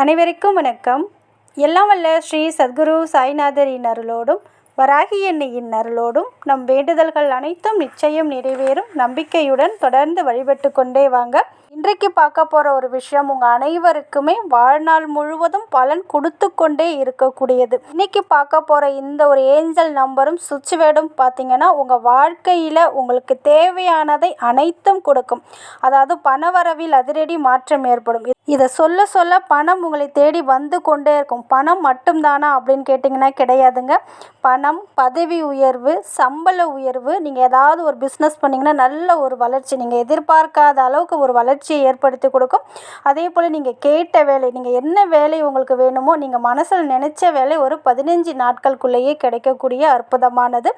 அனைவருக்கும் வணக்கம். எல்லாம் வல்ல ஸ்ரீ சத்குரு சாய்நாதரின் அருளோடும் வராகி எண்ணெயின் அருளோடும் நம் வேண்டுதல்கள் அனைத்தும் நிச்சயம் நிறைவேறும். நம்பிக்கையுடன் தொடர்ந்து வழிபட்டு கொண்டே வாங்க. இன்றைக்கு பார்க்க போகிற ஒரு விஷயம் உங்கள் அனைவருக்குமே வாழ்நாள் முழுவதும் பலன் கொடுத்து கொண்டே இருக்கக்கூடியது. இன்றைக்கி பார்க்க போகிற இந்த ஒரு ஏஞ்சல் நம்பரும் சுவிட்ச் வேர்டும் பார்த்தீங்கன்னா உங்கள் வாழ்க்கையில் உங்களுக்கு தேவையானதை அனைத்தும் கொடுக்கும். அதாவது பணவரவில் அதிரடி மாற்றம் ஏற்படும். இதை சொல்ல சொல்ல பணம் உங்களை தேடி வந்து கொண்டே இருக்கும். பணம் மட்டும்தானா அப்படின்னு கேட்டிங்கன்னா கிடையாதுங்க. பணம் பதவி உயர்வு சம்பள உயர்வு நீங்கள் ஏதாவது ஒரு பிஸ்னஸ் பண்ணிங்கன்னா நல்ல ஒரு வளர்ச்சி நீங்கள் எதிர்பார்க்காத அளவுக்கு ஒரு வளர்ச்சியை ஏற்படுத்தி கொடுக்கும். அதே போல் நீங்கள் கேட்ட வேலை நீங்கள் என்ன வேலை உங்களுக்கு வேணுமோ நீங்கள் மனசில் நினச்ச வேலை ஒரு பதினஞ்சு நாட்களுக்குள்ளேயே கிடைக்கக்கூடிய அற்புதமானது.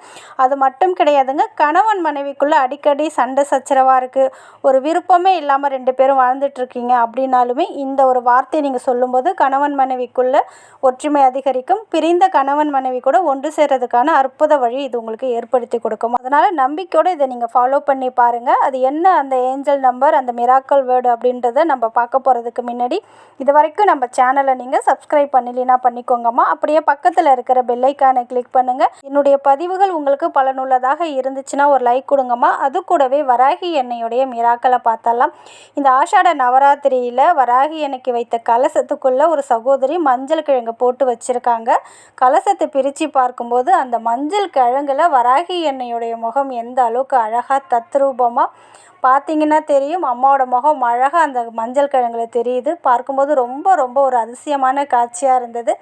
அது மட்டும் கிடையாதுங்க. கணவன் மனைவிக்குள்ளே அடிக்கடி சண்டை சச்சரவாக இருக்குது ஒரு விருப்பமே இல்லாமல் ரெண்டு பேரும் வாழ்ந்துட்டுருக்கீங்க அப்படின்னாலும் இந்த ஒரு வார்த்தையை நீங்கள் சொல்லும்போது கணவன் மனைவிக்குள்ளே ஒற்றுமை அதிகரிக்கும். பிரிந்த கணவன் மனைவி கூட ஒன்று சேர்றதுக்கான அற்புத வழி இது உங்களுக்கு ஏற்படுத்தி கொடுக்கும். அதனால் நம்பிக்கையோடு இதை நீங்கள் ஃபாலோ பண்ணி பாருங்கள் அது என்ன அந்த ஏஞ்சல் நம்பர் அந்த மிராக்கல் வேர்டு அப்படின்றத நம்ம பார்க்க போகிறதுக்கு முன்னாடி இது வரைக்கும் நம்ம சேனலை நீங்கள் சப்ஸ்கிரைப் பண்ணலைன்னா பண்ணிக்கோங்கம்மா. அப்படியே பக்கத்தில் இருக்கிற பெல்லைக்கானை கிளிக் பண்ணுங்கள் என்னுடைய பதிவுகள் உங்களுக்கு பலனுள்ளதாக இருந்துச்சுன்னா ஒரு லைக் கொடுங்கம்மா. அது கூடவே வராகி எண்ணெயுடைய மிராக்களை பார்த்தலாம் இந்த ஆஷாட நவராத்திரியில் வராகி எண்ணெய்க்கு வைத்த கலசத்துக்குள்ளே ஒரு சகோதரி மஞ்சள் கிழங்கு போட்டு வச்சுருக்காங்க. கலசத்தை பிரித்து பார்க்கும்போது அந்த மஞ்சள் கிழங்கில் வராகி எண்ணெயுடைய முகம் எந்த அளவுக்கு அழகாக தத்ரூபமாக பார்த்தீங்கன்னா தெரியும் அம்மாவோட முகம் அழகாக அந்த மஞ்சள் கிழங்குல தெரியுது. பார்க்கும்போது ரொம்ப ரொம்ப ஒரு அதிசயமான காட்சியாக இருந்தது.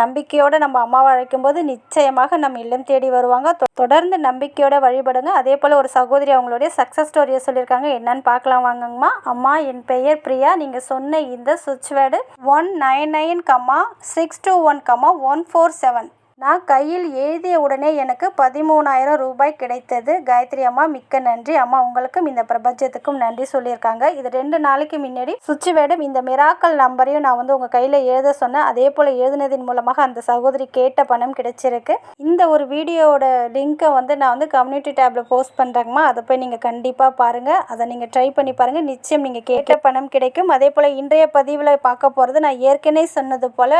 நம்பிக்கையோடு நம்ம அம்மாவை அழைக்கும்போது நிச்சயமாக நம்ம இல்லம் தேடி வருவாங்க. தொடர்ந்து நம்பிக்கையோட வழிபடுங்க. அதே போல் ஒரு சகோதரி அவங்களுடைய சக்ஸஸ் ஸ்டோரியை சொல்லியிருக்காங்க. என்னன்னு பார்க்கலாம் வாங்கம்மா அம்மா என் பெயர் பிரியா. நீங்கள் சொன்ன இந்த சுவிட்ச் word one nine nine comma six two one comma one four seven. நான் கையில் எழுதிய உடனே எனக்கு பதிமூணாயிரம் ரூபாய் கிடைத்தது. காயத்ரி அம்மா மிக்க நன்றி. அம்மா உங்களுக்கும் இந்த பிரபஞ்சத்துக்கும் நன்றி சொல்லியிருக்காங்க. இது ரெண்டு நாளைக்கு முன்னாடி சுவிட்ச் வேர்டும் இந்த மிராக்கல் நம்பரையும் நான் வந்து உங்கள் கையில் எழுத சொன்னேன். அதே போல் எழுதினதின் மூலமாக அந்த சகோதரி கேட்ட பணம் கிடைச்சிருக்கு. இந்த ஒரு வீடியோவோட லிங்க்கை வந்து நான் வந்து கம்யூனிட்டி டேப்பில் போஸ்ட் பண்ணுறேங்கம்மா அதை போய் நீங்கள் கண்டிப்பாக பாருங்கள் அதை நீங்கள் ட்ரை பண்ணி பாருங்கள் நிச்சயம் நீங்கள் கேட்ட பணம் கிடைக்கும். அதே போல் இன்றைய பதிவில் பார்க்க போகிறது நான் ஏற்கனவே சொன்னது போல்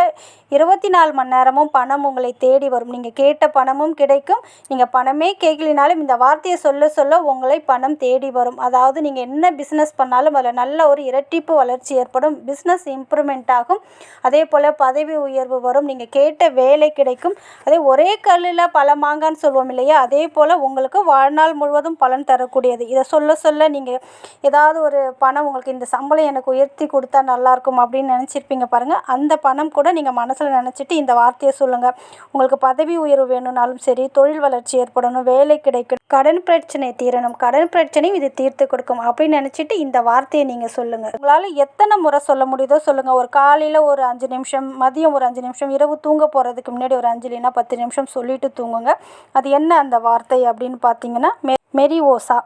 இருபத்தி நாலு மணி நேரமும் பணம் உங்களை தேடி வரும். நீங்கள் கேட்ட பணமும் கிடைக்கும். நீங்கள் பணமே கேட்கலினாலும் இந்த வார்த்தையை சொல்ல சொல்ல உங்களை பணம் தேடி வரும். அதாவது நீங்கள் என்ன பிஸ்னஸ் பண்ணாலும் அதில் நல்ல ஒரு இரட்டிப்பு வளர்ச்சி ஏற்படும். பிஸ்னஸ் இம்ப்ரூவ்மெண்ட் ஆகும். அதே போல் பதவி உயர்வு வரும். நீங்கள் கேட்ட வேலை கிடைக்கும். அதே ஒரே கல்லில் பல மாங்கான்னு சொல்லுவோம் இல்லையா? அதே போல் உங்களுக்கு வாழ்நாள் முழுவதும் பலன் தரக்கூடியது. இதை சொல்ல சொல்ல நீங்கள் ஏதாவது ஒரு பணம் உங்களுக்கு இந்த சம்பளம் எனக்கு உயர்த்தி கொடுத்தா நல்லாயிருக்கும் அப்படின்னு நினச்சிருப்பீங்க பாருங்கள் அந்த பணம் கூட நீங்கள் மனசில் நினச்சிட்டு இந்த வார்த்தையை சொல்லுங்கள் உங்களுக்கு பதவி உயர்வு வேணும்னாலும் சரி தொழில் வளர்ச்சி ஏற்படணும் வேலை கிடைக்கணும் கடன் பிரச்சனை தீரணும் கடன் பிரச்சனையும் இது தீர்த்து கொடுக்கும் அப்படின்னு நினச்சிட்டு இந்த வார்த்தையை நீங்கள் சொல்லுங்கள் உங்களால் எத்தனை முறை சொல்ல முடியுதோ சொல்லுங்கள் ஒரு காலையில் ஒரு அஞ்சு நிமிஷம் மதியம் ஒரு அஞ்சு நிமிஷம் இரவு தூங்க போகிறதுக்கு முன்னாடி ஒரு அஞ்சு இல்லைன்னா பத்து நிமிஷம் சொல்லிட்டு தூங்குங்க. அது என்ன அந்த வார்த்தை அப்படின்னு பார்த்தீங்கன்னா மெ ஓசா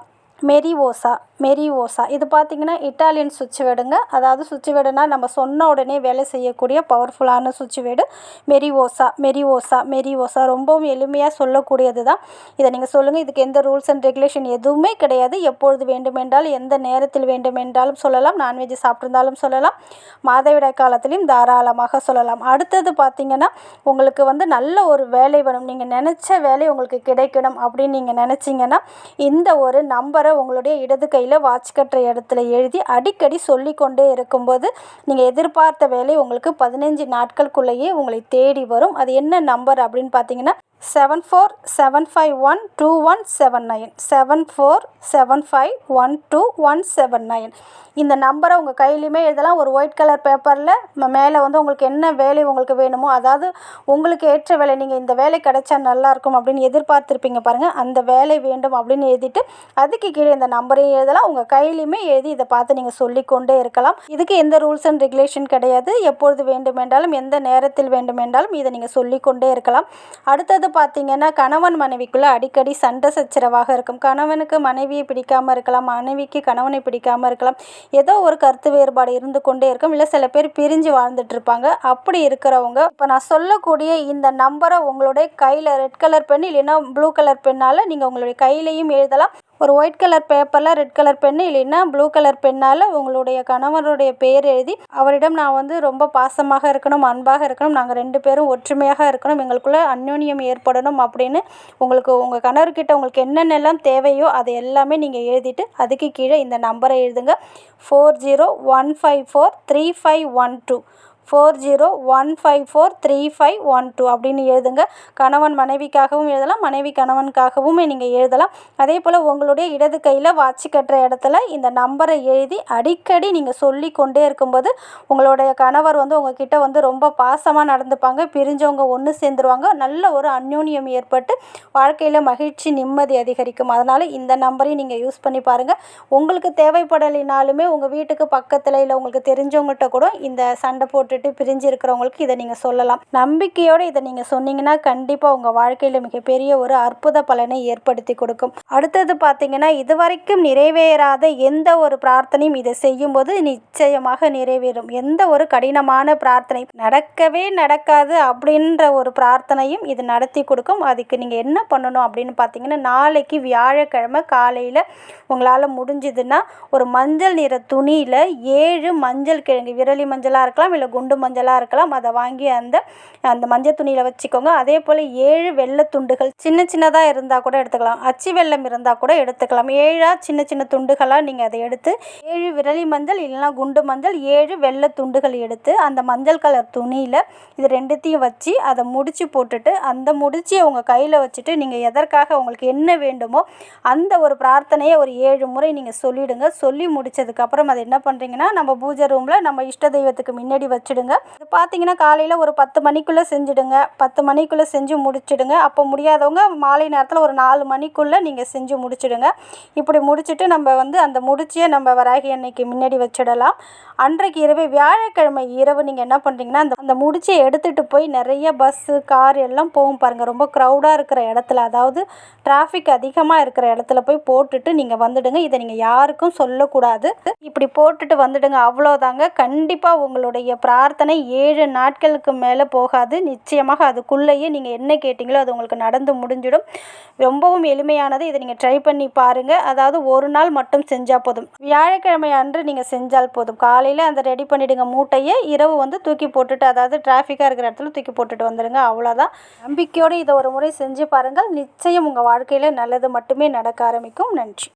மெரிவோசா மெரிவோசா. இது பார்த்தீங்கன்னா இட்டாலியன் சுவிட்ச் வேர்டுங்க அதாவது சுவிட்ச் வேர்டுனா நம்ம சொன்ன உடனே வேலை செய்யக்கூடிய பவர்ஃபுல்லான சுவிட்ச் வேர்டு மெரிவோசா மெரிவோசா மெரிவோசா. ரொம்பவும் எளிமையாக சொல்லக்கூடியது தான் இதை நீங்கள் சொல்லுங்கள் இதுக்கு எந்த ரூல்ஸ் அண்ட் ரெகுலேஷன் எதுவுமே கிடையாது. எப்பொழுது வேண்டுமென்றாலும் எந்த நேரத்தில் வேண்டுமென்றாலும் சொல்லலாம். நான்வெஜ் சாப்பிட்ருந்தாலும் சொல்லலாம். மாதவிடாய் காலத்திலையும் தாராளமாக சொல்லலாம். அடுத்தது பார்த்திங்கன்னா உங்களுக்கு வந்து நல்ல ஒரு வேலை வேணும். நீங்கள் நினச்ச வேலை உங்களுக்கு கிடைக்கணும் அப்படின்னு நீங்கள் நினச்சிங்கன்னா இந்த ஒரு நம்பர் உங்களுடைய இடது கையில் வாட்ச் கட்டுற இடத்துல எழுதி அடிக்கடி சொல்லிக்கொண்டே இருக்கும்போது நீங்கள் எதிர்பார்த்த வேலை உங்களுக்கு பதினஞ்சு நாட்களுக்குள்ளேயே உங்களை தேடி வரும். அது என்ன நம்பர் அப்படின்னு பார்த்தீங்கன்னா seven four seven five one two one seven nine seven four seven five one two one seven nine இந்த நம்பரை உங்கள் கையிலையுமே எழுதலாம். ஒரு ஒயிட் கலர் பேப்பரில் மேலே வந்து உங்களுக்கு என்ன வேலை உங்களுக்கு வேணுமோ அதாவது உங்களுக்கு ஏற்ற வேலை நீங்கள் இந்த வேலை கிடைச்சா நல்லாயிருக்கும் அப்படின்னு எதிர்பார்த்துருப்பீங்க பாருங்கள் அந்த வேலை வேண்டும் அப்படின்னு எழுதிட்டு அதுக்கு கீழே இந்த நம்பரையும் எழுதலாம். உங்கள் கையிலையுமே எழுதி இதை பார்த்து நீங்கள் சொல்லிக்கொண்டே இருக்கலாம். இதுக்கு எந்த ரூல்ஸ் அண்ட் ரெகுலேஷன் கிடையாது. எப்பொழுது வேண்டுமென்றாலும் எந்த நேரத்தில் வேண்டுமென்றாலும் இதை நீங்கள் சொல்லிக்கொண்டே இருக்கலாம். அடுத்தது பார்த்தீங்கன்னா கணவன் மனைவிக்குள்ளே அடிக்கடி சண்டை சச்சரவாக இருக்கும். கணவனுக்கு மனைவியை பிடிக்காமல் இருக்கலாம் மனைவிக்கு கணவனை பிடிக்காமல் இருக்கலாம். ஏதோ ஒரு கருத்து வேறுபாடு இருந்து கொண்டே இருக்கும். இல்லை சில பேர் பிரிஞ்சு வாழ்ந்துட்டு இருப்பாங்க. அப்படி இருக்கிறவங்க இப்போ நான் சொல்லக்கூடிய இந்த நம்பரை உங்களுடைய கையில் ரெட் கலர் பென் இல்லைன்னா ப்ளூ கலர் பெண்ணால் நீங்கள் உங்களுடைய கையிலையும் எழுதலாம். ஒரு ஒயிட் கலர் பேப்பரில் ரெட் கலர் பென்னு இல்லைன்னா ப்ளூ கலர் பென்னால் உங்களுடைய கணவருடைய பேர் எழுதி அவரிடம் நான் வந்து ரொம்ப பாசமாக இருக்கணும் அன்பாக இருக்கணும் நாங்கள் ரெண்டு பேரும் ஒற்றுமையாக இருக்கணும் எங்களுக்குள்ளே அந்யோன்யம் ஏற்படணும் அப்படின்னு உங்களுக்கு உங்கள் கணவர்கிட்ட உங்களுக்கு என்னென்னலாம் தேவையோ அதை எல்லாமே நீங்கள் எழுதிட்டு அதுக்கு கீழே இந்த நம்பரை எழுதுங்க. Four zero one five four three five one two four zero one five four three five one two அப்படின்னு எழுதுங்க. கணவன் மனைவிக்காகவும் எழுதலாம் மனைவி கணவனுக்காகவும் நீங்கள் எழுதலாம். அதே போல் உங்களுடைய இடது கையில் வாட்சி கட்டுற இடத்துல இந்த நம்பரை எழுதி அடிக்கடி நீங்கள் சொல்லி கொண்டே இருக்கும்போது உங்களுடைய கணவர் வந்து உங்ககிட்ட வந்து ரொம்ப பாசமாக நடந்துப்பாங்க. பிரிஞ்சவங்க ஒன்று சேர்ந்துருவாங்க. நல்ல ஒரு அந்யோன்யம் ஏற்பட்டு வாழ்க்கையில் மகிழ்ச்சி நிம்மதி அதிகரிக்கும். அதனால் இந்த நம்பரையும் நீங்கள் யூஸ் பண்ணி பாருங்கள் உங்களுக்கு தேவைப்படலைனாலுமே உங்கள் வீட்டுக்கு பக்கத்தில் இல்லை உங்களுக்கு தெரிஞ்சவங்கள்ட்ட கூட இந்த சண்டை போட்டு விட்டுட்டு பிரிஞ்சு இருக்கிறவங்களுக்கு இதை நீங்கள் சொல்லலாம். நம்பிக்கையோடு இதை நீங்கள் சொன்னீங்கன்னா கண்டிப்பாக உங்கள் வாழ்க்கையில் மிகப்பெரிய ஒரு அற்புத பலனை ஏற்படுத்தி கொடுக்கும். அடுத்தது பார்த்தீங்கன்னா இதுவரைக்கும் நிறைவேறாத எந்த ஒரு பிரார்த்தனையும் இதை செய்யும்போது நிச்சயமாக நிறைவேறும். எந்த ஒரு கடினமான பிரார்த்தனை நடக்கவே நடக்காது அப்படின்ற ஒரு பிரார்த்தனையும் இது நடத்தி கொடுக்கும். அதுக்கு நீங்கள் என்ன பண்ணணும் அப்படின்னு பார்த்தீங்கன்னா நாளைக்கு வியாழக்கிழமை காலையில் உங்களால் முடிஞ்சதுன்னா ஒரு மஞ்சள் நிற துணியில் ஏழு மஞ்சள் கிழங்கு விரலி மஞ்சளாக இருக்கலாம் இல்லை குண்டு மஞ்சளாக இருக்கலாம். அதை வாங்கி அந்த அந்த மஞ்சள் துணியில் வச்சுக்கோங்க. அதே போல் ஏழு வெள்ளை துண்டுகள் சின்ன சின்னதாக இருந்தால் கூட எடுத்துக்கலாம். அச்சு வெள்ளம் இருந்தால் கூட எடுத்துக்கலாம். ஏழாக சின்ன சின்ன துண்டுகளாக நீங்கள் அதை எடுத்து ஏழு விரலி மஞ்சள் இல்லைன்னா குண்டு மஞ்சள் ஏழு வெள்ளை துண்டுகள் எடுத்து அந்த மஞ்சள் கலர் துணியில் இது ரெண்டுத்தையும் வச்சு அதை முடிச்சு போட்டுட்டு அந்த முடிச்சியை உங்கள் கையில் வச்சுட்டு நீங்கள் எதற்காக உங்களுக்கு என்ன வேண்டுமோ அந்த ஒரு பிரார்த்தனையை ஒரு ஏழு முறை நீங்கள் சொல்லிவிடுங்க சொல்லி முடிச்சதுக்கப்புறம் அதை என்ன பண்ணுறீங்கன்னா நம்ம பூஜை ரூமில் நம்ம இஷ்ட தெய்வத்துக்கு முன்னாடி வச்சுடுங்க இது பார்த்தீங்கன்னா காலையில் ஒரு பத்து மணிக்குள்ளே செஞ்சுடுங்க. பத்து மணிக்குள்ளே செஞ்சு முடிச்சிடுங்க. அப்போ முடியாதவங்க மாலை நேரத்தில் ஒரு நாலு மணிக்குள்ளே நீங்கள் செஞ்சு முடிச்சிடுங்க. இப்படி முடிச்சுட்டு நம்ம வந்து அந்த முடிச்சியை நம்ம வராகி அன்னைக்கு முன்னாடி வச்சிடலாம். அன்றைக்கு இரவு வியாழக்கிழமை இரவு நீங்கள் என்ன பண்ணுறீங்கன்னா அந்த அந்த முடிச்சியை எடுத்துகிட்டு போய் நிறைய பஸ்ஸு கார் எல்லாம் போகும் பாருங்கள் ரொம்ப க்ரௌடாக இருக்கிற இடத்துல அதாவது டிராஃபிக் அதிகமாக இருக்கிற இடத்துல போய் போட்டுட்டு நீங்கள் வந்துடுங்க. இதை நீங்கள் யாருக்கும் சொல்லக்கூடாது. இப்படி போட்டுட்டு வந்துடுங்க. அவ்வளோதாங்க கண்டிப்பாக உங்களுடைய பிரார்த்தனை ஏழு நாட்களுக்கு மேலே போகாது. நிச்சயமாக அதுக்குள்ளேயே நீங்கள் என்ன கேட்டிங்களோ அது உங்களுக்கு நடந்து முடிஞ்சிடும். ரொம்பவும் எளிமையானது. இதை நீங்கள் ட்ரை பண்ணி பாருங்கள் அதாவது ஒரு நாள் மட்டும் செஞ்சால் போதும். வியாழக்கிழமை அன்று நீங்கள் செஞ்சால் போதும். காலையில் அந்த ரெடி பண்ணிவிடுங்க மூட்டையை. இரவு வந்து தூக்கி போட்டுட்டு அதாவது டிராஃபிக்காக இருக்கிற இடத்துல தூக்கி போட்டுட்டு வந்துடுங்க அவ்வளோதான் நம்பிக்கையோடு இதை ஒரு முறை செஞ்சு பாருங்கள். நிச்சயம் உங்கள் வாழ்க்கையில் நல்லது மட்டுமே நடக்க ஆரம்பிக்கும். நன்றி.